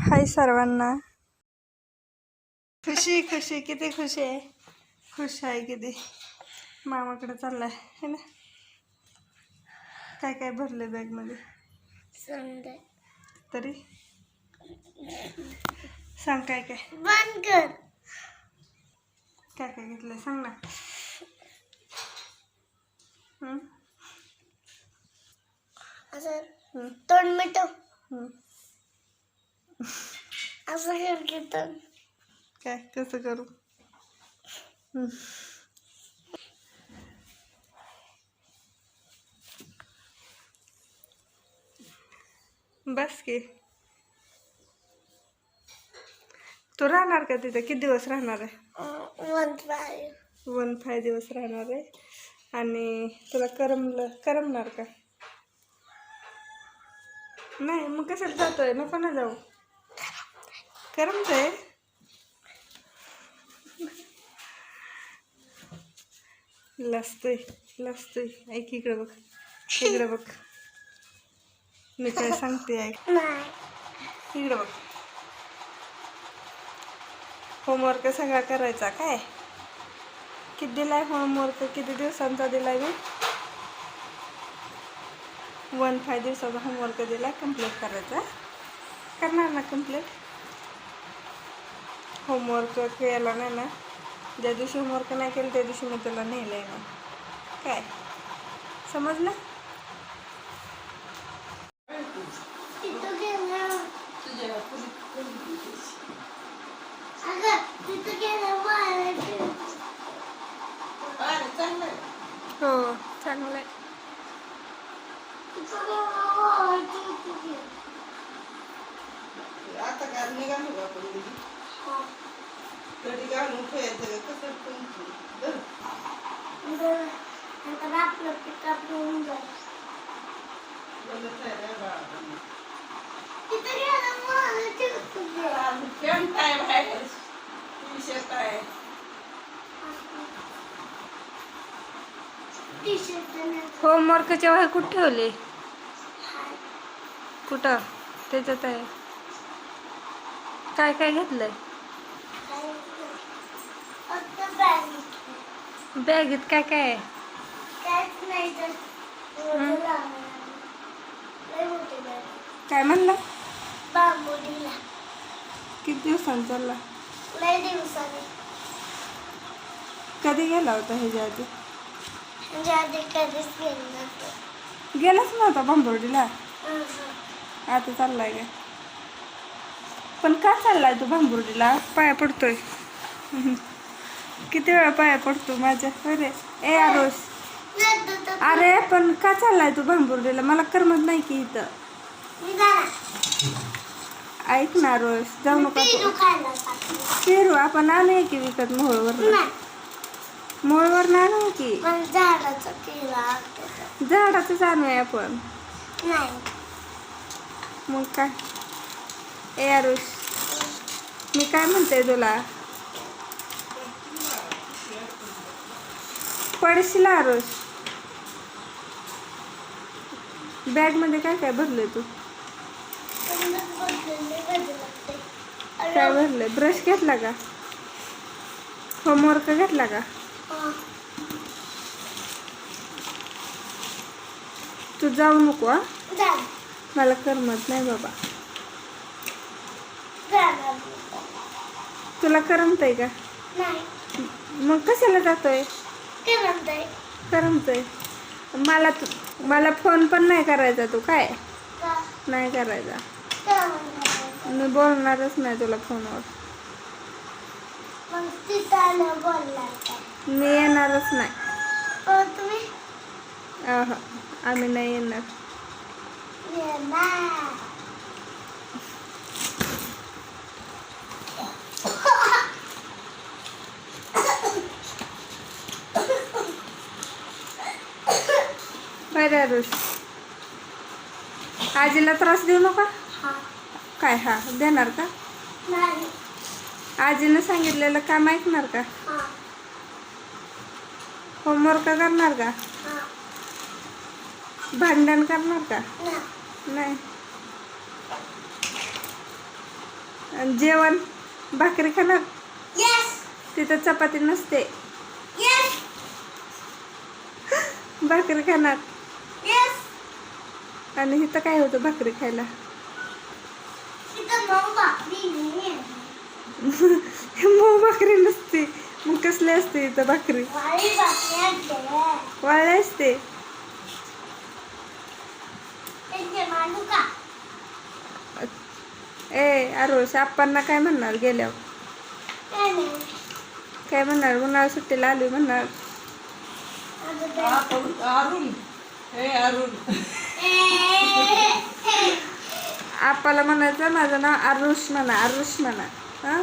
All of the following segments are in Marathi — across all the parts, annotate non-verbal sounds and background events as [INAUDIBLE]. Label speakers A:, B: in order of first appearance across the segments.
A: हाय सर्वांना. खुशी खुशी किती खुशी आहे. खुश आहे किती. मामाकडे चाललाय है ना? काय काय भरले बॅगमध्ये?
B: संडे
A: तरी? सांग काय काय?
B: बंद कर.
A: काय काय घेतलंय? सांग ना. हं?
B: असं
A: हं,
B: तोंड मिटव.
A: हं.
B: असं की तोंड
A: काय? कसं करू. बस की. तू राहणार का तिथे? किती दिवस राहणार आहे?
B: वन फाईव्ह
A: वन फाय दिवस राहणार आहे. आणि तुला करमलं करमणार का? नाही मग कशाला जातोय? नको ना जाऊ. करमतंय. लसतोय लसतोय. ऐक इकडे बघ इकडे बघ. मी काय सांगते ऐक.
B: नाही
A: इकडे बघ. होमवर्क सगळा करायचा काय? किती दिलाय होमवर्क किती दिवसांचा दिलाय मी वन फाय दिवसाचा होमवर्क दिलाय कंप्लीट करायचा. करणार ना कंप्लीट होमवर्क केला नाही ना ज्या दिवशी होमवर्क नाही केलं त्या दिवशी मी त्याला नेलं आहे ना. काय? समजलं
B: तिथं गेलं अगं तिथं गेलं मारायचं
A: हो चांगलं आहे
B: तिथं गेलं मारायचं तिथं गेलं
C: आता काय निघालो का आपण घरी?
B: हा.
C: कधी घालून ठेवायचं का? कसं पण धर.
B: बरं. नंतर आपलं पिकअप होऊन जाईल
C: बोलत आहे रे बाळा.
B: तिथं गेलं मारायचं तिथं गेलं.
C: आणि पॅन्ट आहे बाहेर. टी-शर्ट
A: होमवर्कचे कुठे ठेवले? कुठं? त्याच्यात आहे. काय काय घेतलंय
B: काय नाही. फक्त बॅग घेतली.
A: बॅगेत काय काय? हं? काय म्हणलं? किती दिवसांनी चालला? कधी गेला होता ह्याच्या आधी? गेलाच नव्हता बांबर्डीला
B: हं,
A: आता चाललाय काय पण का चाललाय तू बांबुर्डीला पाया पडतोय. किती वेळा पाया पडतो माझ्या? अरे ए आरोस अरे पण का चाललाय तू बांबुर्डीला मला करमत नाही की इथं. ऐक ना रोज जाऊ नका
B: पेरू.
A: पेरू आपण आणूया की विकत मोहळवर
B: नाही.
A: मोहळवर आणू की झाडाचंच आणूया आपण.
B: नाही.
A: मग काय? ए आरुष मी काय म्हणते तुला? पडशील बॅगमध्ये काय काय भरलंय तू. काय भरलंय ब्रश घेतला का होमवर्क घेतला का. तू जाऊ नको हा. मला करमत नाही बाबा. तुला करमतंय का
B: नाही
A: मग कशाला जातोय करमतंय मला तू मला फोन पण नाही करायचा तू काय? नाही करायचा. मी बोलणारच नाही तुला फोनवर. मी येणारच नाही. आम्ही नाही येणार. आजीला त्रास देऊ नका? काय हा देणार का?
B: नाही.
A: आजीनं सांगितलेलं काम ऐकणार का?
B: हा.
A: होमवर्क करणार का?
B: हा.
A: भांडण करणार का?
B: नाही.
A: जेवण भाकरी खाणार?
B: येस
A: तिथं चपाती नसते.
B: येस
A: भाकरी खाणार. आणि इथं काय होतं? भाकरी खायला.
B: मग [LAUGHS] भाकरी
A: नसते. मग कसली असते इथं भाकरी?
B: वाळी
A: वाळले असते. ए आरोश आप्पांना काय म्हणणार गेल्यावर?
B: काय
A: म्हणणार? उन्हाळा सुट्टीला आली म्हणणार.
C: हे
A: आप्पाला म्हणायचं माझं नाव आरुष म्हणा आरुष म्हणा. हा?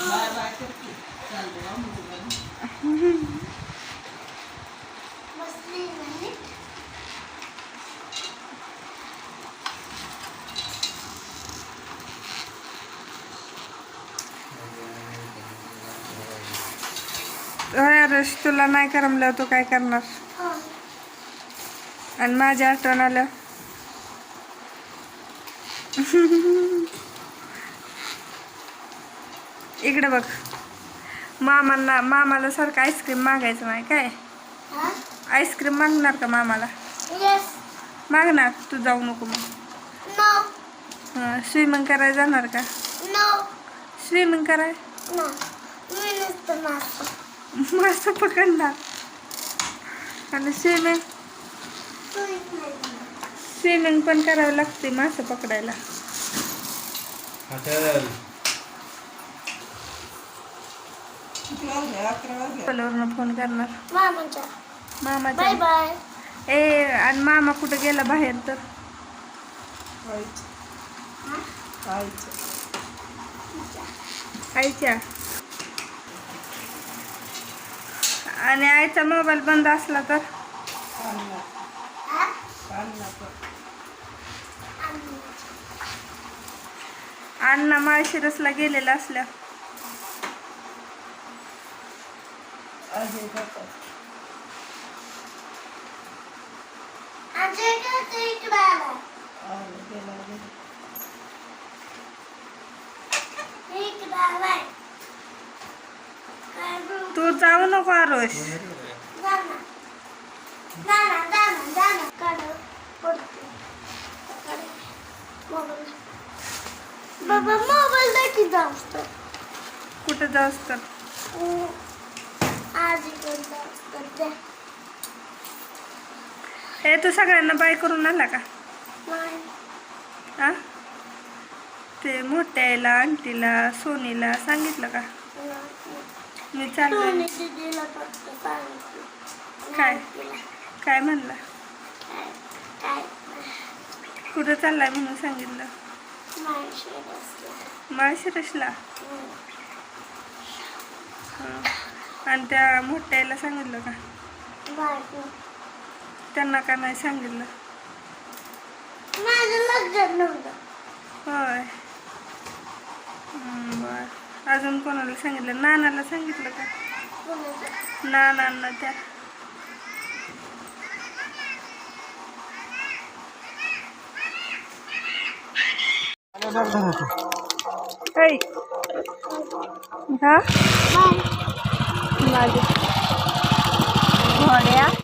C: बाय बाय करते चालते हा मुलीला.
B: बसली नाही
A: आरुष तुला नाही करमलं तू काय करणार. आणि माझ्या आठवण आलं इकडे बघ मामांना मामाला सारखं आईस्क्रीम मागायचं नाही काय? आईस्क्रीम मागणार का मामाला. मागणार तू जाऊ नको मग. स्विमिंग करायला जाणार का. स्विमिंग कराय
B: No. मी नुसतं मारतो.
A: मस्त पकडणार आणि स्विमिंग? स्विमिंग पण करावं लागते मासं पकडायला फोन करणार.
B: बाय
A: मामाच्या
B: बाय.
A: ए आणि मामा कुठं गेला बाहेर तर आईच्या आणि आईचा मोबाईल बंद असला तर? अण्णा माळशिरसला गेलेला असल्या.
B: Bye-bye. ते
A: जाऊ नको आरोश.
B: मोबाईल. बाबा मोबाईल दाखी जाऊस तर
A: कुठं जाऊस तर
B: आज द्या.
A: हे तू सगळ्यांना बाय करून आला का. हा ते मोठ्या आईला आंटीला सोनीला सांगितलं का. मी
B: सांगितलं.
A: काय? काय म्हणलं? कुठं चाललाय म्हणून सांगितलं. माळशिरसला. आणि त्या मोठ्या आईला सांगितलं का. त्यांना का नाही सांगितलं होय बर अजून कोणाला सांगितलं? नानाला सांगितलं का? नानांना त्या. हा?
B: बाय
A: माझे. घोड्या.